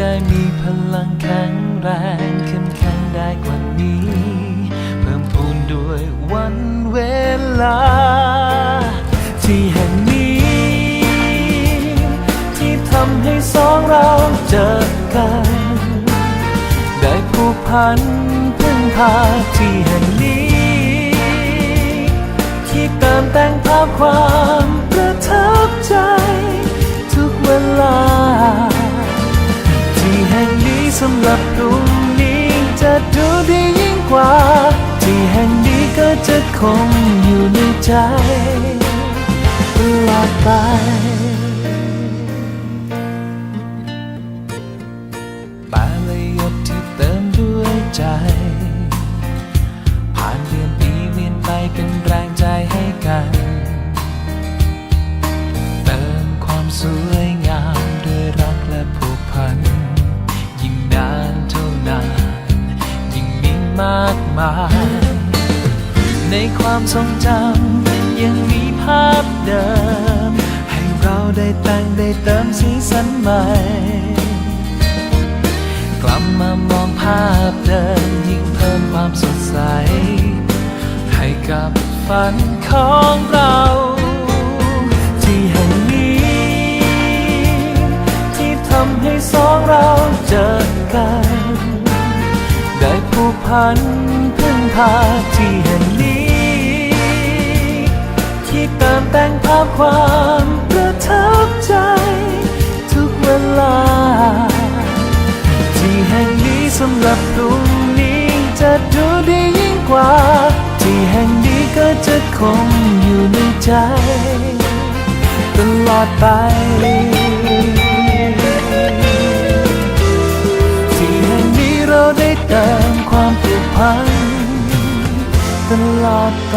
ได้มีพลังแข็งแรงเข้มแข็งได้กว่านี้ เพิ่มพูนด้วยวันเวลา ที่แห่งนี้ ที่ทำให้สองเราเจอกัน ได้ผูกพันพึ่งพาที่แห่งนี้ ที่เติมแต่งภาพความ สำหรับตรุ่งนี้จะดูดียิ่งกว่า ที่แห่งนี้ก็จะคงอยู่ในใจตลอดไปตาเลยหยดที่เติมด้วยใจ มาย ในความทรงจำยังมีภาพเดิม ให้เราได้แต่งได้เติมสีสันใหม่ กลับมามองภาพเดิมยิ่งเพิ่มความสดใส ให้กับฝันของเราที่แห่งนี้ ที่ทำให้สองเราเจอกัน พันพึ่งพาที่แห่งนี้ ที่เติมแต่งภาพความประทับใจ ทุกเวลา ที่แห่งนี้สำหรับพรุ่งนี้จะดูดียิ่งกว่า ที่แห่งนี้ก็จะคงอยู่ในใจ ตลอดไป พันตลอดไป